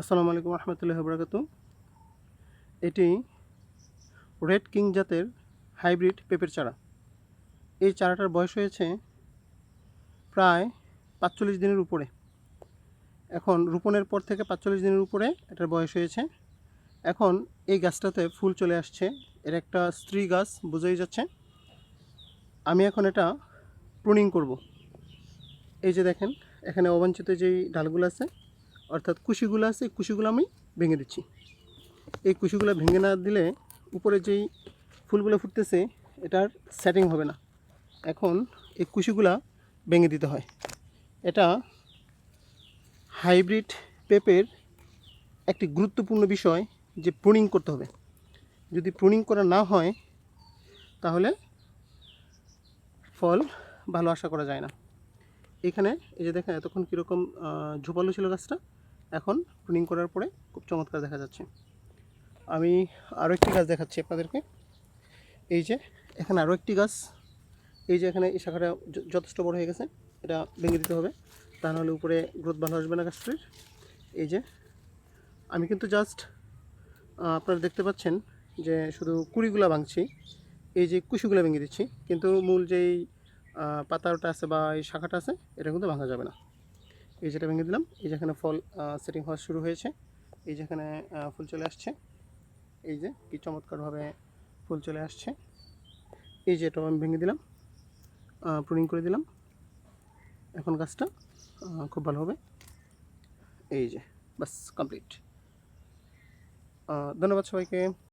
আসসালামু আলাইকুম রহমতুল্লাহ বরাকাত এটি রেড কিং জাতের হাইব্রিড পেঁপের চারা। এই চারাটার বয়স হয়েছে প্রায় পাঁচচল্লিশ দিনের উপরে। এখন রোপণের পর থেকে পাঁচচল্লিশ দিনের উপরে এটার বয়স হয়েছে। এখন এই গাছটাতে ফুল চলে আসছে। এর একটা স্ত্রী গাছ, বোঝাই যাচ্ছে। আমি এখন এটা প্রুনিং করব। এই যে দেখেন, এখানে অবাঞ্ছিত যেই ডালগুলো আছে অর্থাৎ কুশিগুলো আছে, এই কুশিগুলো আমি ভেঙে দিচ্ছি। এই কুশিগুলো ভেঙে না দিলে উপরে যেই ফুলগুলো ফুটতেছে, এটার সেটিং হবে না। এখন এই কুশিগুলা ভেঙে দিতে হয়। এটা হাইব্রিড পেঁপের একটি গুরুত্বপূর্ণ বিষয় যে প্রুনিং করতে হবে। যদি প্রুনিং করা না হয়, তাহলে ফল ভালো আশা করা যায় না। এখানে, এই যে দেখেন এতক্ষণ কীরকম ঝোপালো ছিল গাছটা, এখন প্রুনিং করার পরে খুব চমৎকার দেখা যাচ্ছে। আমি আরও একটি গাছ দেখাচ্ছি আপনাদেরকে। এই যে, এখানে আরও একটি গাছ। এই যে এখানে এই শাখাটা যথেষ্ট বড় হয়ে গেছে, এটা ভেঙে দিতে হবে, তা নাহলে উপরে গ্রোথ ভালো আসবে না গাছটির। এই যে, আমি কিন্তু জাস্ট আপনারা দেখতে পাচ্ছেন যে শুধু কুড়িগুলা ভাঙছি, এই যে কুশিগুলো ভেঙে দিচ্ছি, কিন্তু মূল যেই পাতাটা আছে বা এই শাখাটা আছে, এটা কিন্তু ভাঙা যাবে না। এই যেটা ভেঙে দিলাম, এই যেখানে ফল সেটিং হওয়া শুরু হয়েছে, এই যেখানে ফুল চলে আসছে, এই যে কি চমৎকারভাবে ফুল চলে আসছে, এই যে এটাও আমি ভেঙে দিলাম প্রুনিং করে দিলাম, এখন গাছটা খুব ভালো হবে। এই যে বাস কমপ্লিট ধন্যবাদ সবাইকে।